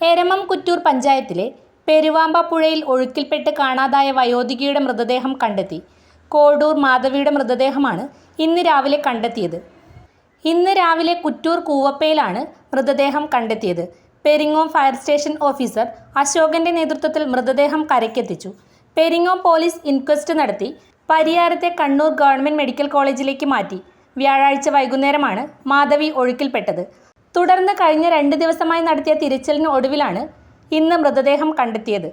എരമം കുറ്റൂർ പഞ്ചായത്തിലെ പെരുവാമ്പ പുഴയിൽ ഒഴുക്കിൽപ്പെട്ട് കാണാതായ വയോധികയുടെ മൃതദേഹം കണ്ടെത്തി. കോഡൂർ മാധവിയുടെ മൃതദേഹമാണ് ഇന്ന് രാവിലെ കണ്ടെത്തിയത്. ഇന്ന് രാവിലെ കുറ്റൂർ കൂവപ്പയിലാണ് മൃതദേഹം കണ്ടെത്തിയത്. പെരിങ്ങോം ഫയർ സ്റ്റേഷൻ ഓഫീസർ അശോകന്റെ നേതൃത്വത്തിൽ മൃതദേഹം കരയ്ക്കെത്തിച്ചു. പെരിങ്ങോം പോലീസ് ഇൻക്വസ്റ്റ് നടത്തി. പരിയാരത്തെ കണ്ണൂർ ഗവൺമെന്റ് മെഡിക്കൽ കോളേജിലേക്ക് മാറ്റി. വ്യാഴാഴ്ച വൈകുന്നേരമാണ് മാധവി ഒഴുക്കിൽപ്പെട്ടത്. തുടർന്ന് കഴിഞ്ഞ രണ്ട് ദിവസമായി നടത്തിയ തിരച്ചിലിന് ഒടുവിലാണ് ഇന്ന് മൃതദേഹം കണ്ടെത്തിയത്.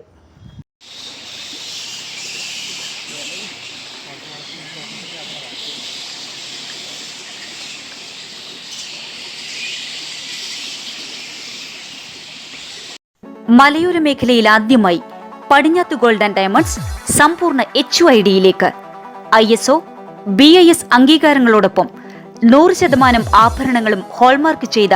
മലയോര മേഖലയിൽ ആദ്യമായി പടിഞ്ഞാത്ത് ഗോൾഡൻ ഡയമണ്ട്സ് സമ്പൂർണ എച്ച് ഐ ഡിയിലേക്ക് I S O B I S അംഗീകാരങ്ങളോടൊപ്പം നൂറ് ശതമാനം ആഭരണങ്ങളും ഹോൾമാർക്ക് ചെയ്ത